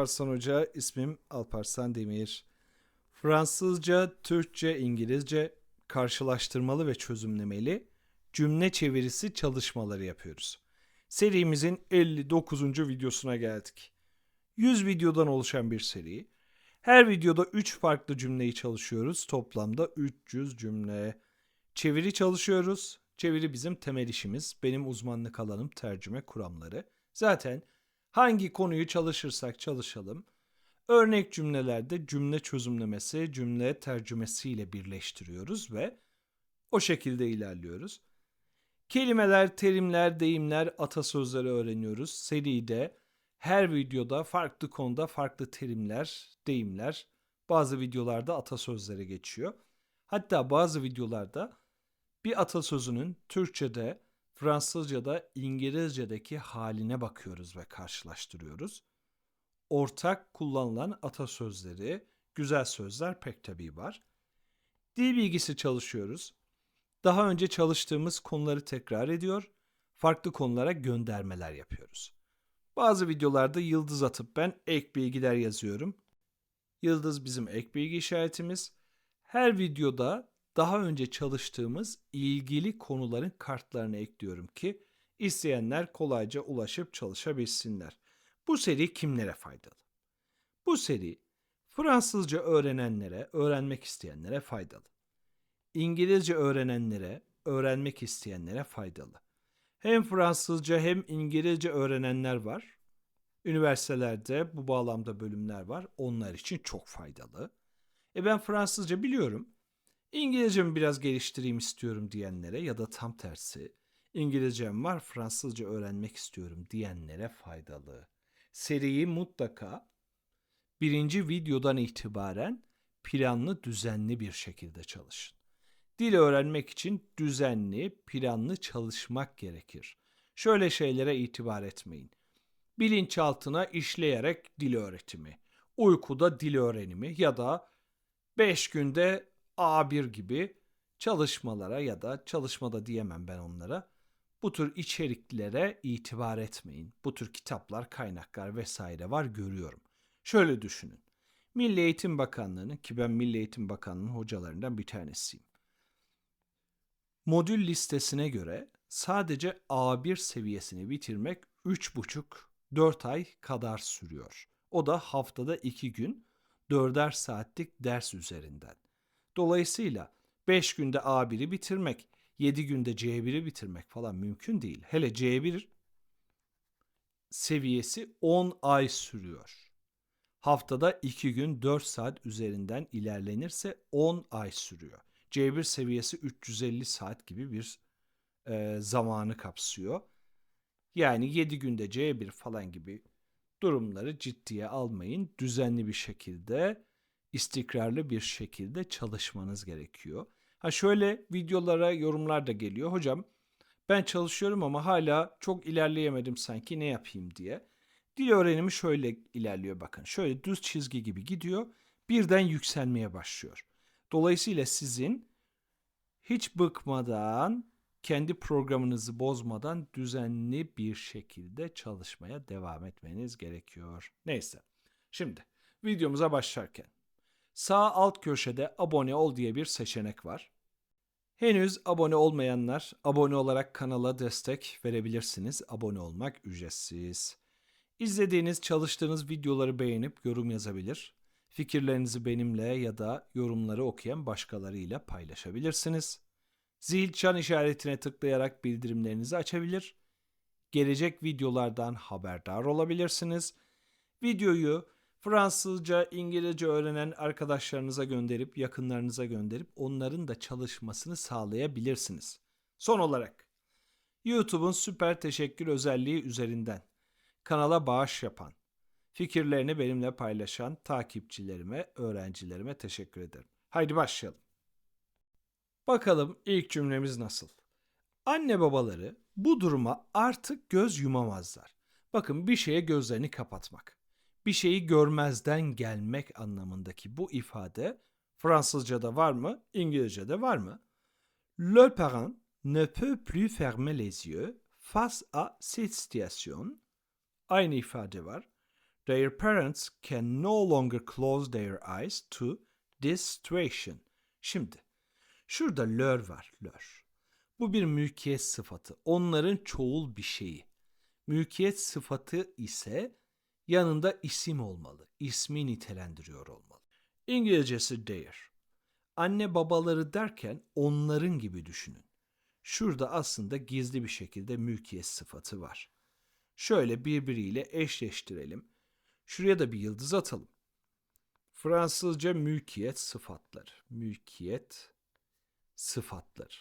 Alparslan Hoca, ismim Alparslan Demir. Fransızca, Türkçe, İngilizce karşılaştırmalı ve çözümlemeli cümle çevirisi çalışmaları yapıyoruz. Serimizin 59. videosuna geldik. 100 videodan oluşan bir seri. Her videoda 3 farklı cümleyi çalışıyoruz. Toplamda 300 cümle. Çeviri çalışıyoruz. Çeviri bizim temel işimiz. Benim uzmanlık alanım tercüme kuramları. Zaten hangi konuyu çalışırsak çalışalım örnek cümlelerde cümle çözümlemesi, cümle tercümesiyle birleştiriyoruz ve o şekilde ilerliyoruz. Kelimeler, terimler, deyimler, atasözleri öğreniyoruz. Seride her videoda farklı konuda farklı terimler, deyimler, bazı videolarda atasözleri geçiyor. Hatta bazı videolarda bir atasözünün Türkçe'de, Fransızca'da, İngilizce'deki haline bakıyoruz ve karşılaştırıyoruz. Ortak kullanılan atasözleri, güzel sözler pek tabii var. Dil bilgisi çalışıyoruz. Daha önce çalıştığımız konuları tekrar ediyor, farklı konulara göndermeler yapıyoruz. Bazı videolarda yıldız atıp ben ek bilgiler yazıyorum. Yıldız bizim ek bilgi işaretimiz. Her videoda daha önce çalıştığımız ilgili konuların kartlarını ekliyorum ki isteyenler kolayca ulaşıp çalışabilsinler. Bu seri kimlere faydalı? Bu seri Fransızca öğrenenlere, öğrenmek isteyenlere faydalı. İngilizce öğrenenlere, öğrenmek isteyenlere faydalı. Hem Fransızca hem İngilizce öğrenenler var. Üniversitelerde bu bağlamda bölümler var. Onlar için çok faydalı. E ben Fransızca biliyorum. İngilizcemi biraz geliştireyim istiyorum diyenlere ya da tam tersi İngilizcem var Fransızca öğrenmek istiyorum diyenlere faydalı. Seriyi mutlaka birinci videodan itibaren planlı düzenli bir şekilde çalışın. Dil öğrenmek için düzenli, planlı çalışmak gerekir. Şöyle şeylere itibar etmeyin. Bilinçaltına işleyerek dil öğretimi, uykuda dil öğrenimi ya da 5 günde A1 gibi çalışmalara ya da çalışmada diyemem ben onlara. Bu tür içeriklere itibar etmeyin. Bu tür kitaplar, kaynaklar vesaire var görüyorum. Şöyle düşünün. Milli Eğitim Bakanlığı'nın ki ben Milli Eğitim Bakanlığı'nın hocalarından bir tanesiyim. Modül listesine göre sadece A1 seviyesini bitirmek 3,5-4 ay kadar sürüyor. O da haftada 2 gün 4'er saatlik ders üzerinden. Dolayısıyla 5 günde A1'i bitirmek, 7 günde C1'i bitirmek falan mümkün değil. Hele C1 seviyesi 10 ay sürüyor. Haftada 2 gün 4 saat üzerinden ilerlenirse 10 ay sürüyor. C1 seviyesi 350 saat gibi bir e, zamanı kapsıyor. Yani 7 günde C1 falan gibi durumları ciddiye almayın. Düzenli bir şekilde, istikrarlı bir şekilde çalışmanız gerekiyor. Ha şöyle videolara yorumlar da geliyor. Hocam ben çalışıyorum ama hala çok ilerleyemedim sanki ne yapayım diye. Dil öğrenimi şöyle ilerliyor bakın. Şöyle düz çizgi gibi gidiyor. Birden yükselmeye başlıyor. Dolayısıyla sizin hiç bıkmadan, kendi programınızı bozmadan düzenli bir şekilde çalışmaya devam etmeniz gerekiyor. Neyse. Şimdi videomuza başlarken sağ alt köşede abone ol diye bir seçenek var. Henüz abone olmayanlar abone olarak kanala destek verebilirsiniz. Abone olmak ücretsiz. İzlediğiniz, çalıştığınız videoları beğenip yorum yazabilir. Fikirlerinizi benimle ya da yorumları okuyan başkalarıyla paylaşabilirsiniz. Zil çan işaretine tıklayarak bildirimlerinizi açabilir. Gelecek videolardan haberdar olabilirsiniz. Videoyu Fransızca, İngilizce öğrenen arkadaşlarınıza gönderip, yakınlarınıza gönderip onların da çalışmasını sağlayabilirsiniz. Son olarak YouTube'un süper teşekkür özelliği üzerinden kanala bağış yapan, fikirlerini benimle paylaşan takipçilerime, öğrencilerime teşekkür ederim. Haydi başlayalım. Bakalım ilk cümlemiz nasıl? Anne babaları bu duruma artık göz yumamazlar. Bakın bir şeye gözlerini kapatmak. Bir şeyi görmezden gelmek anlamındaki bu ifade Fransızca'da var mı? İngilizce'de var mı? Le parent ne peut plus fermer les yeux face à cette situation. Aynı ifade var. Their parents can no longer close their eyes to this situation. Şimdi şurada lör var, lör. Bu bir mülkiyet sıfatı. Onların çoğul bir şeyi. Mülkiyet sıfatı ise yanında isim olmalı. İsmi nitelendiriyor olmalı. İngilizcesi their. Anne babaları derken onların gibi düşünün. Şurada aslında gizli bir şekilde mülkiyet sıfatı var. Şöyle birbiriyle eşleştirelim. Şuraya da bir yıldız atalım. Fransızca mülkiyet sıfatları. Mülkiyet sıfatları.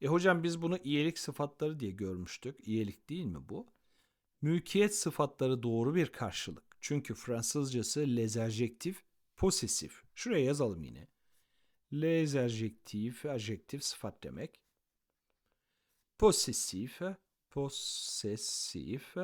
E hocam biz bunu iyilik sıfatları diye görmüştük. İyilik değil mi bu? Mülkiyet sıfatları doğru bir karşılık. Çünkü Fransızcası les adjectifs posesif. Şuraya yazalım yine. Les adjectifs, adjektif sıfat demek. Posesif, posesif.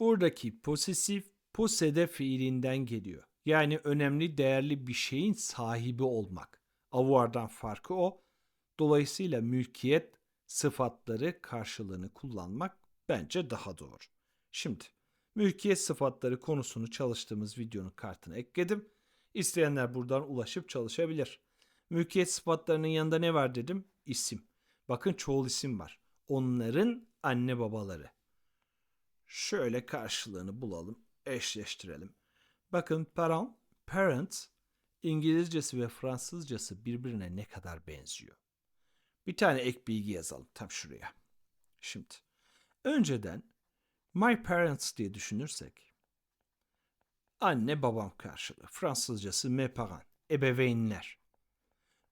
Buradaki posesif, posede fiilinden geliyor. Yani önemli, değerli bir şeyin sahibi olmak. Avuardan farkı o. Dolayısıyla mülkiyet sıfatları karşılığını kullanmak bence daha doğru. Şimdi mülkiyet sıfatları konusunu çalıştığımız videonun kartına ekledim. İsteyenler buradan ulaşıp çalışabilir. Mülkiyet sıfatlarının yanında ne var dedim? İsim. Bakın çoğul isim var. Onların anne babaları. Şöyle karşılığını bulalım, eşleştirelim. Bakın parent, parent İngilizcesi ve Fransızcası birbirine ne kadar benziyor. Bir tane ek bilgi yazalım tam şuraya. Şimdi önceden my parents diye düşünürsek anne babam karşılığı. Fransızcası mes parents, ebeveynler.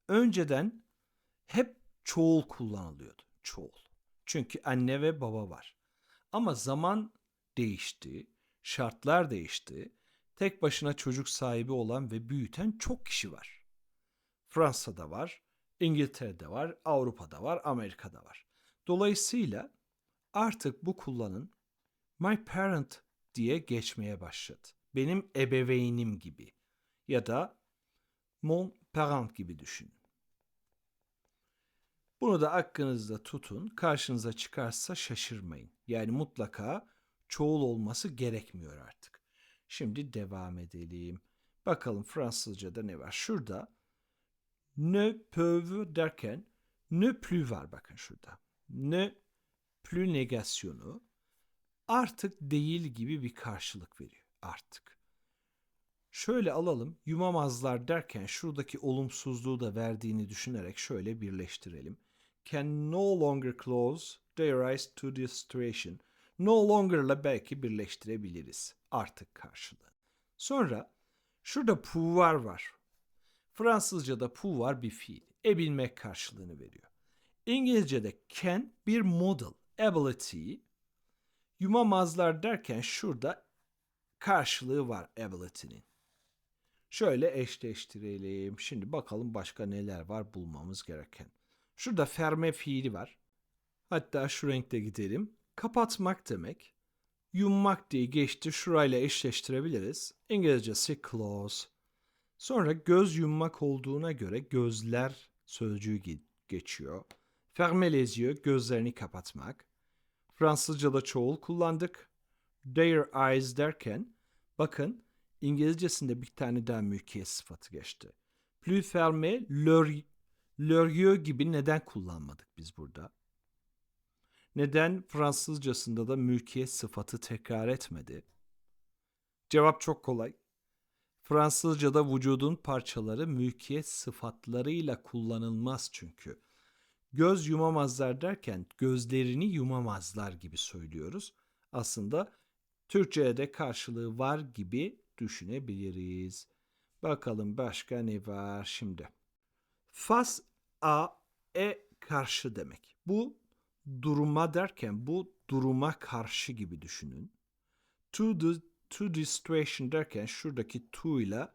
Önceden hep çoğul kullanılıyordu. Çoğul. Çünkü anne ve baba var. Ama zaman değişti, şartlar değişti. Tek başına çocuk sahibi olan ve büyüten çok kişi var. Fransa'da var, İngiltere'de var, Avrupa'da var, Amerika'da var. Dolayısıyla artık bu kullanın my parent diye geçmeye başladı. Benim ebeveynim gibi ya da mon parent gibi düşünün. Bunu da aklınızda tutun. Karşınıza çıkarsa şaşırmayın. Yani mutlaka çoğul olması gerekmiyor artık. Şimdi devam edelim. Bakalım Fransızca'da ne var? Şurada ne peuvent derken ne plus var bakın şurada. Ne plus negasyonu artık değil gibi bir karşılık veriyor artık. Şöyle alalım yumamazlar derken şuradaki olumsuzluğu da verdiğini düşünerek şöyle birleştirelim. Can no longer close their eyes to the situation. No longer'la belki birleştirebiliriz artık karşılığı. Sonra şurada pouvoir var. Fransızca'da pouvoir bir fiil. Ebilmek karşılığını veriyor. İngilizce'de can bir model, ability. Yumamazlar derken şurada karşılığı var ability'nin. Şöyle eşleştirelim. Şimdi bakalım başka neler var bulmamız gereken. Şurada ferme fiili var. Hatta şu renkte gidelim. Kapatmak demek. Yummak diye geçti. Şurayla eşleştirebiliriz. İngilizcesi close. Sonra göz yummak olduğuna göre gözler sözcüğü geçiyor. Ferme les yeux, gözlerini kapatmak. Fransızca'da çoğul kullandık. Their eyes derken bakın İngilizcesinde bir tane daha mülkiyet sıfatı geçti. Plus ferme, leur, leur yeux gibi neden kullanmadık biz burada? Neden Fransızcasında da mülkiyet sıfatı tekrar etmedi? Cevap çok kolay. Fransızca'da vücudun parçaları mülkiyet sıfatlarıyla kullanılmaz çünkü. Göz yumamazlar derken gözlerini yumamazlar gibi söylüyoruz. Aslında Türkçe'de karşılığı var gibi düşünebiliriz. Bakalım başka ne var şimdi. Fas a e karşı demek. Bu duruma derken bu duruma karşı gibi düşünün. To the, to the situation derken şuradaki to ile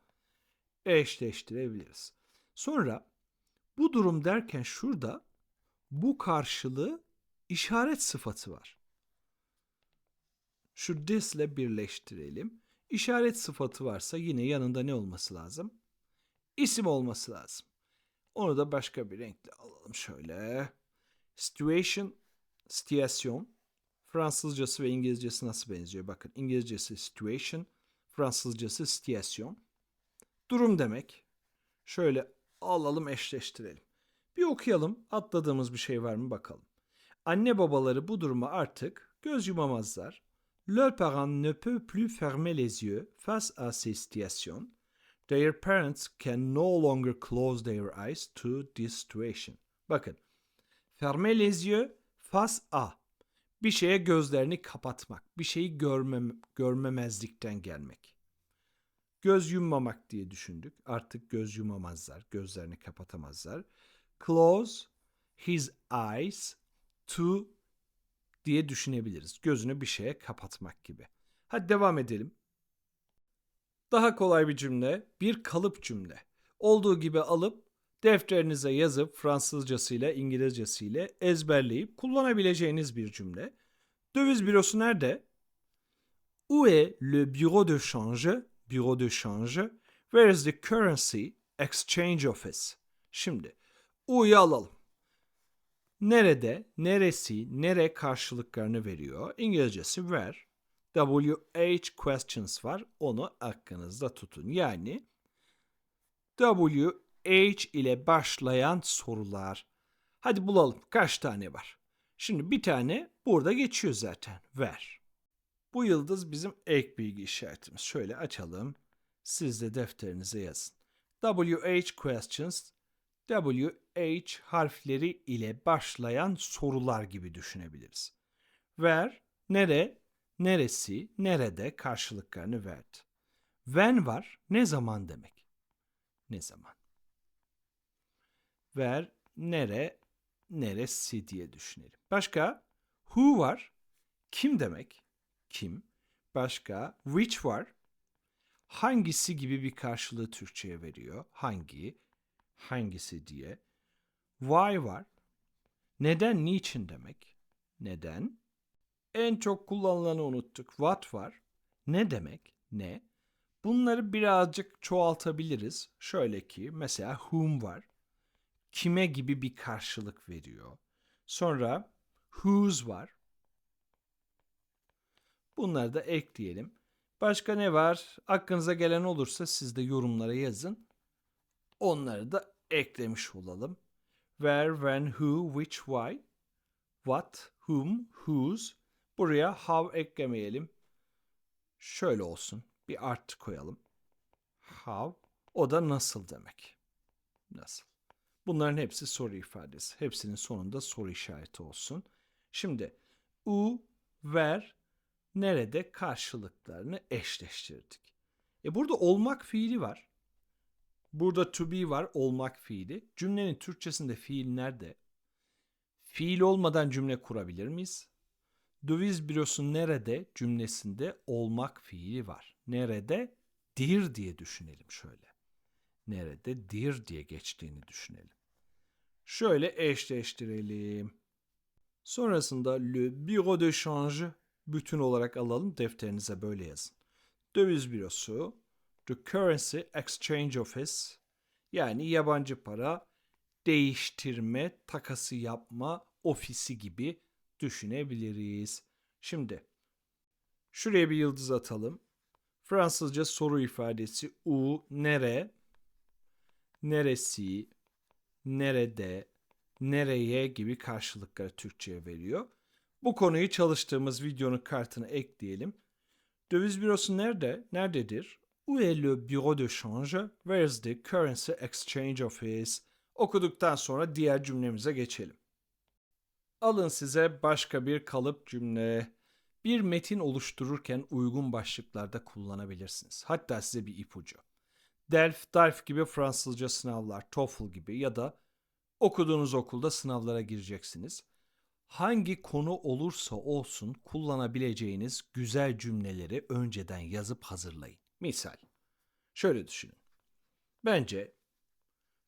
eşleştirebiliriz. Sonra bu durum derken şurada bu karşılığı işaret sıfatı var. Şu this ile birleştirelim. İşaret sıfatı varsa yine yanında ne olması lazım? İsim olması lazım. Onu da başka bir renkle alalım şöyle. Situation, situation. Fransızcası ve İngilizcesi nasıl benziyor? Bakın İngilizcesi situation, Fransızcası situation. Durum demek. Şöyle alalım eşleştirelim. Bir okuyalım. Atladığımız bir şey var mı bakalım. Anne babaları bu duruma artık göz yumamazlar. Leurs parents ne peuvent plus fermer les yeux face à ces situations. Their parents can no longer close their eyes to this situation. Bakın. Fermer les yeux face à. Bir şeye gözlerini kapatmak. Bir şeyi görmem, görmemezlikten gelmek. Göz yummamak diye düşündük. Artık göz yumamazlar. Gözlerini kapatamazlar. Close his eyes to diye düşünebiliriz. Gözünü bir şeye kapatmak gibi. Hadi devam edelim. Daha kolay bir cümle, bir kalıp cümle. Olduğu gibi alıp defterinize yazıp Fransızcasıyla, İngilizcesiyle ezberleyip kullanabileceğiniz bir cümle. Döviz bürosu nerede? Où est le bureau de change? Bureau de change. Where is the currency exchange office? Şimdi U'yu alalım. Nerede, neresi, nere karşılıklarını veriyor. İngilizcesi where. WH questions var. Onu aklınızda tutun. Yani WH ile başlayan sorular. Hadi bulalım. Kaç tane var? Şimdi bir tane burada geçiyor zaten. Where. Bu yıldız bizim ek bilgi işaretimiz. Şöyle açalım. Siz de defterinize yazın. WH questions WH harfleri ile başlayan sorular gibi düşünebiliriz. Where, nere, neresi, nerede karşılıklarını verdi. When var, ne zaman demek. Ne zaman. Where, nere, neresi diye düşünelim. Başka, who var, kim demek, kim. Başka, which var, hangisi gibi bir karşılığı Türkçe'ye veriyor. Hangi, hangisi diye. Why var. Neden, niçin demek. Neden. En çok kullanılanı unuttuk. What var. Ne demek, ne. Bunları birazcık çoğaltabiliriz. Şöyle ki mesela whom var. Kime gibi bir karşılık veriyor. Sonra whose var. Bunları da ekleyelim. Başka ne var? Aklınıza gelen olursa siz de yorumlara yazın. Onları da eklemiş olalım. Where, when, who, which, why, what, whom, whose. Buraya how eklemeyelim. Şöyle olsun. Bir art koyalım. How. O da nasıl demek. Nasıl. Bunların hepsi soru ifadesi. Hepsinin sonunda soru işareti olsun. Şimdi u, where, nerede karşılıklarını eşleştirdik. E burada olmak fiili var. Burada to be var, olmak fiili. Cümlenin Türkçesinde fiil nerede? Fiil olmadan cümle kurabilir miyiz? Döviz bürosu nerede cümlesinde olmak fiili var. Nerede? Dir diye düşünelim şöyle. Nerede? Dir diye geçtiğini düşünelim. Şöyle eşleştirelim. Sonrasında le bureau de change bütün olarak alalım defterinize böyle yazın. Döviz bürosu, the currency exchange office yani yabancı para değiştirme, takası yapma ofisi gibi düşünebiliriz. Şimdi şuraya bir yıldız atalım. Fransızca soru ifadesi u nere, neresi, nerede, nereye gibi karşılıkları Türkçe'ye veriyor. Bu konuyu çalıştığımız videonun kartına ekleyelim. Döviz bürosu nerede? Nerededir? Où est le bureau de change? Where is the currency exchange office? Okuduktan sonra diğer cümlemize geçelim. Alın size başka bir kalıp cümle. Bir metin oluştururken uygun başlıklarda kullanabilirsiniz. Hatta size bir ipucu. Delf, Darf gibi Fransızca sınavlar, TOEFL gibi ya da okuduğunuz okulda sınavlara gireceksiniz. Hangi konu olursa olsun kullanabileceğiniz güzel cümleleri önceden yazıp hazırlayın. Misal, şöyle düşünün. Bence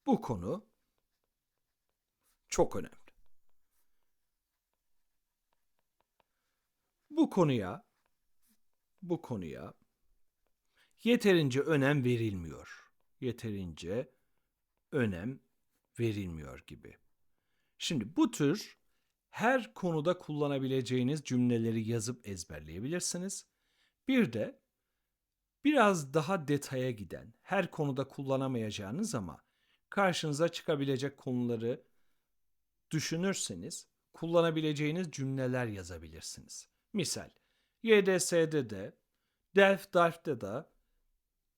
bu konu çok önemli. Bu konuya bu konuya yeterince önem verilmiyor. Yeterince önem verilmiyor gibi. Şimdi bu tür her konuda kullanabileceğiniz cümleleri yazıp ezberleyebilirsiniz. Bir de biraz daha detaya giden, her konuda kullanamayacağınız ama karşınıza çıkabilecek konuları düşünürseniz kullanabileceğiniz cümleler yazabilirsiniz. Misal YDS'de de, Delft Darf'te de,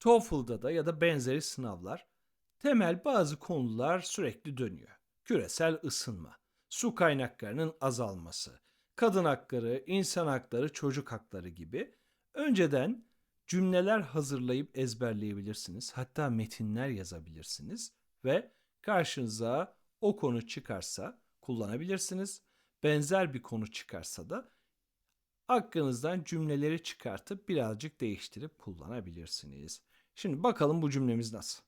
TOEFL'da da ya da benzeri sınavlar temel bazı konular sürekli dönüyor. Küresel ısınma, su kaynaklarının azalması, kadın hakları, insan hakları, çocuk hakları gibi önceden cümleler hazırlayıp ezberleyebilirsiniz. Hatta metinler yazabilirsiniz ve karşınıza o konu çıkarsa kullanabilirsiniz. Benzer bir konu çıkarsa da aklınızdan cümleleri çıkartıp birazcık değiştirip kullanabilirsiniz. Şimdi bakalım bu cümlemiz nasıl?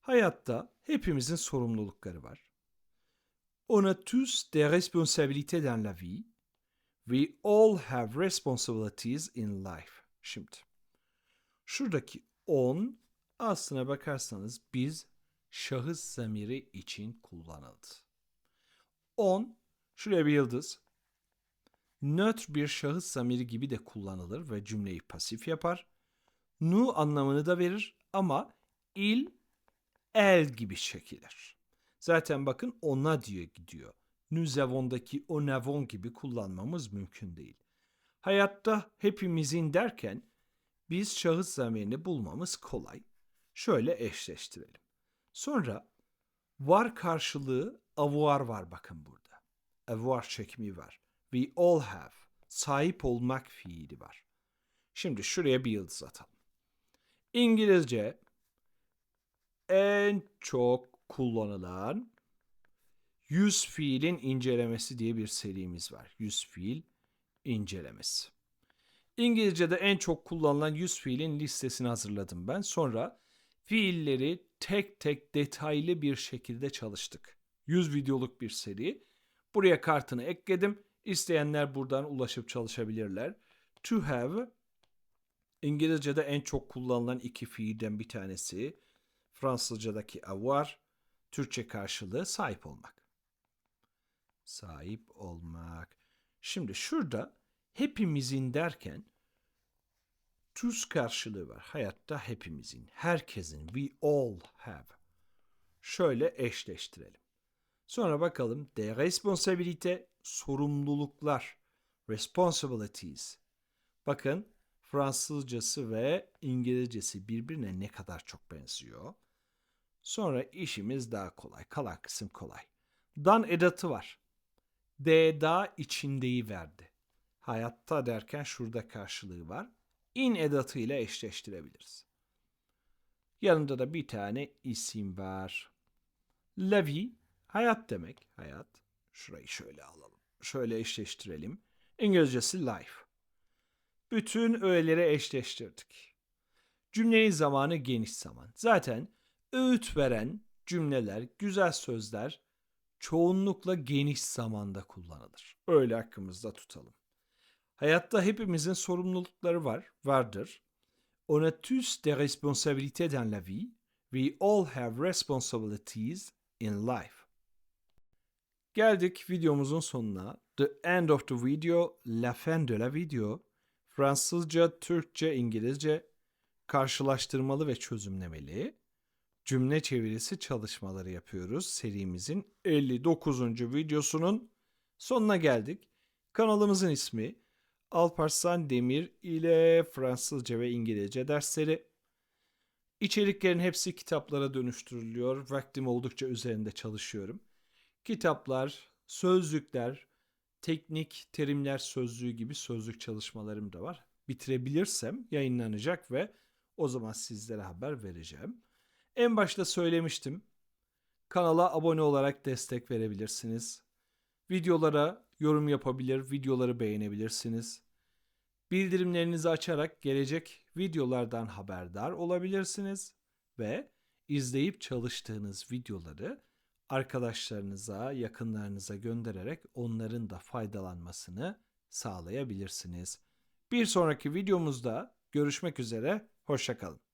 Hayatta hepimizin sorumlulukları var. On a tous des responsabilités dans la vie. We all have responsibilities in life. Şimdi şuradaki on aslına bakarsanız biz şahıs zamiri için kullanıldı. On şuraya bir yıldız. Nötr bir şahıs zamiri gibi de kullanılır ve cümleyi pasif yapar. Nu anlamını da verir ama il, el gibi çekilir. Zaten bakın ona diye gidiyor. Nous avons'daki on avons gibi kullanmamız mümkün değil. Hayatta hepimizin derken biz şahıs zamirini bulmamız kolay. Şöyle eşleştirelim. Sonra var karşılığı avoir var bakın burada. Avoir çekimi var. We all have. Sahip olmak fiili var. Şimdi şuraya bir yıldız atalım. İngilizce en çok kullanılan yüz fiilin incelemesi diye bir serimiz var. Yüz fiil incelemesi. İngilizce'de en çok kullanılan yüz fiilin listesini hazırladım ben. Sonra fiilleri tek tek detaylı bir şekilde çalıştık. 100 videoluk bir seri. Buraya kartını ekledim. İsteyenler buradan ulaşıp çalışabilirler. To have İngilizce'de en çok kullanılan iki fiilden bir tanesi. Fransızca'daki avoir, Türkçe karşılığı sahip olmak. Sahip olmak. Şimdi şurada hepimizin derken tous karşılığı var. Hayatta hepimizin, herkesin, we all have. Şöyle eşleştirelim. Sonra bakalım de responsabilite sorumluluklar, responsibilities. Bakın Fransızcası ve İngilizcesi birbirine ne kadar çok benziyor. Sonra işimiz daha kolay. Kalan kısım kolay. Dan edatı var. D da içindeyi verdi. Hayatta derken şurada karşılığı var. In edatı ile eşleştirebiliriz. Yanında da bir tane isim var. La vie, hayat demek. Hayat. Şurayı şöyle alalım. Şöyle eşleştirelim. İngilizcesi life. Bütün öğeleri eşleştirdik. Cümlenin zamanı geniş zaman. Zaten öğüt veren cümleler, güzel sözler çoğunlukla geniş zamanda kullanılır. Öyle hakkımızda tutalım. Hayatta hepimizin sorumlulukları var, vardır. On a tous des responsabilités dans la vie. We all have responsibilities in life. Geldik videomuzun sonuna. The end of the video, la fin de la video. Fransızca, Türkçe, İngilizce karşılaştırmalı ve çözümlemeli cümle çevirisi çalışmaları yapıyoruz. Serimizin 59. videosunun sonuna geldik. Kanalımızın ismi Alparslan Demir ile Fransızca ve İngilizce dersleri. İçeriklerin hepsi kitaplara dönüştürülüyor. Vaktim oldukça üzerinde çalışıyorum. Kitaplar, sözlükler, teknik terimler sözlüğü gibi sözlük çalışmalarım da var. Bitirebilirsem yayınlanacak ve o zaman sizlere haber vereceğim. En başta söylemiştim. Kanala abone olarak destek verebilirsiniz. Videolara yorum yapabilir, videoları beğenebilirsiniz. Bildirimlerinizi açarak gelecek videolardan haberdar olabilirsiniz ve izleyip çalıştığınız videoları arkadaşlarınıza, yakınlarınıza göndererek onların da faydalanmasını sağlayabilirsiniz. Bir sonraki videomuzda görüşmek üzere, hoşçakalın.